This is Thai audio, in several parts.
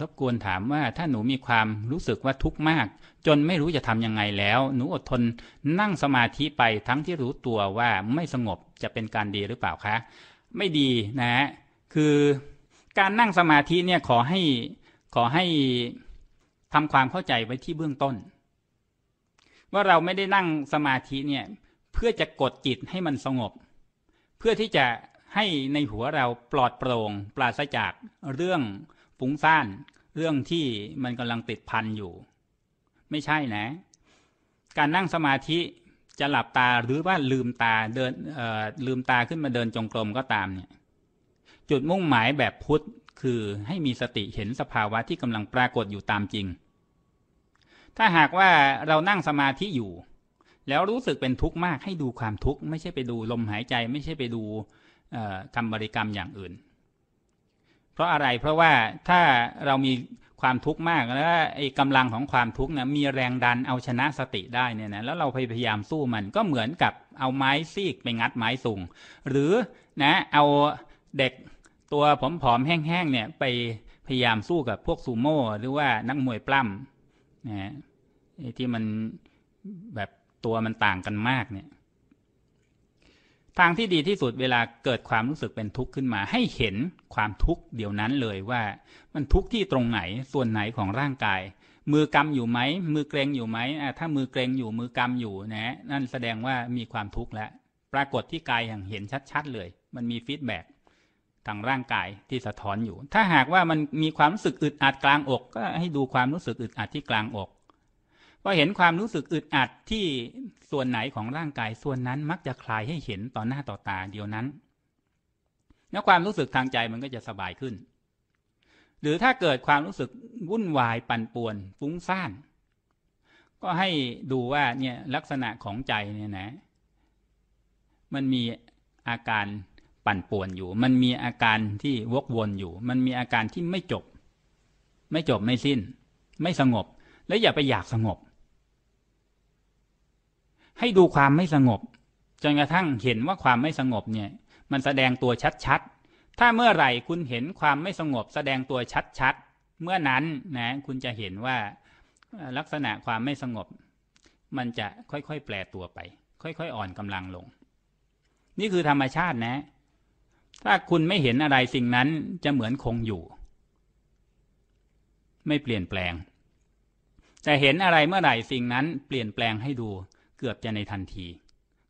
รบกวนถามว่าถ้าหนูมีความรู้สึกว่าทุกข์มาก จนไม่รู้จะทำยังไงแล้ว หนูอดทนนั่งสมาธิไปทั้งที่รู้ตัวว่าไม่สงบจะเป็นการดีหรือเปล่าคะ ไม่ดีนะฮะคือการนั่งสมาธิเนี่ยขอให้ขอให้ทำความเข้าใจไว้ที่เบื้องต้น ว่าเราไม่ได้นั่งสมาธิเนี่ยเพื่อจะกดจิตให้มันสงบ เพื่อที่จะให้ในหัวเราปลอดโปร่ง ปราศจากเรื่อง ฟุ้งซ่าน เรื่องที่มันกำลังติดพันอยู่ ไม่ใช่นะ การนั่งสมาธิจะหลับตาหรือว่าลืมตาเดินลืมตาขึ้นมาเดินจงกรมก็ตามเนี่ย จุดมุ่งหมายแบบพุทธคือให้มีสติเห็นสภาวะที่กำลังปรากฏอยู่ตามจริง ถ้าหากว่าเรานั่งสมาธิอยู่ แล้วรู้สึกเป็นทุกข์มากให้ดูความทุกข์ไม่ใช่ไปดูลมหายใจ ไม่ใช่ไปดูคำบริกรรมอย่างอื่น เพราะอะไรเพราะว่าถ้าเรามีความทุกข์มากแล้วไอ้กำลังของความทุกข์นะมีแรงดันเอาชนะสติได้เนี่ยนะแล้วเราพยายามสู้มันก็เหมือนกับเอาไม้ซีกไปงัดไม้สูงหรือนะเอาเด็กตัวผอมๆแห้งๆเนี่ยไปพยายามสู้กับพวกซูโม่หรือว่านักมวยปล้ำนะที่มันแบบตัวมันต่างกันมากเนี่ย ทางที่ดีที่สุดเวลาเกิดความรู้สึกเป็นทุกข์ขึ้นมา ให้เห็นความทุกข์เดี๋ยวนั้นเลยว่ามันทุกข์ที่ตรงไหนส่วนไหนของร่างกาย มือกำอยู่ไหมมือเกรงอยู่ไหมถ้ามือเกรงอยู่มือกำอยู่นะนั่นแสดงว่ามีความทุกข์แล้วปรากฏที่กายอย่างเห็นชัด ๆ เลย มันมีฟีดแบ็กทางร่างกายที่สะท้อนอยู่ ถ้าหากว่ามันมีความรู้สึกอึดอัดกลางอก ก็ให้ดูความรู้สึกอึดอัดที่กลางอก พอเห็นความรู้สึกอึดอัดที่ส่วนไหนของร่างกายส่วนนั้นมักจะคลายให้เห็นต่อหน้าต่อตาเดียวนั้น แล้วความรู้สึกทางใจมันก็จะสบายขึ้น หรือถ้าเกิดความรู้สึกวุ่นวายปั่นป่วน ฟุ้งซ่าน ก็ให้ดูว่าเนี่ยลักษณะของใจเนี่ยนะ มันมีอาการปั่นป่วนอยู่ มันมีอาการที่วกวนอยู่ มันมีอาการที่ไม่จบ ไม่จบไม่สิ้น ไม่สงบ และอย่าไปอยากสงบ ให้ดูความไม่สงบ จนกระทั่งเห็นว่าความไม่สงบเนี่ย มันแสดงตัวชัดๆ ถ้าเมื่อไหร่คุณเห็นความไม่สงบ แสดงตัวชัดๆ เมื่อนั้นนะคุณจะเห็นว่าลักษณะความไม่สงบ มันจะค่อยๆ แปลตัวไป ค่อยๆ อ่อนกำลังลง นี่คือธรรมชาตินะ ถ้าคุณไม่เห็นอะไรสิ่งนั้นจะเหมือนคงอยู่ ไม่เปลี่ยนแปลง แต่เห็นอะไรเมื่อไหร่สิ่งนั้นเปลี่ยนแปลงให้ดู เกือบจะในทันที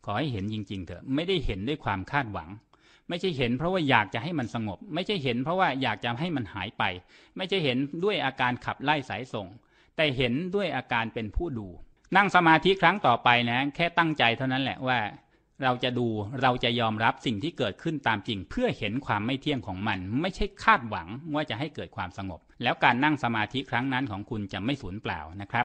ขอให้เห็นจริง ๆ เถอะ ไม่ได้เห็นด้วยความคาดหวัง ไม่ใช่เห็นเพราะว่าอยากจะให้มันสงบ ไม่ใช่เห็นเพราะว่าอยากจะให้มันหายไป ไม่ใช่เห็นด้วยอาการขับไล่สายส่ง แต่เห็นด้วยอาการเป็นผู้ดู นั่งสมาธิครั้งต่อไปนะ แค่ตั้งใจเท่านั้นแหละว่าเราจะดูเราจะยอมรับสิ่งที่เกิดขึ้นตามจริง เพื่อเห็นความไม่เที่ยงของมัน ไม่ใช่คาดหวังว่าจะให้เกิดความสงบ แล้วการนั่งสมาธิครั้งนั้นของคุณจะไม่สูญเปล่านะครับ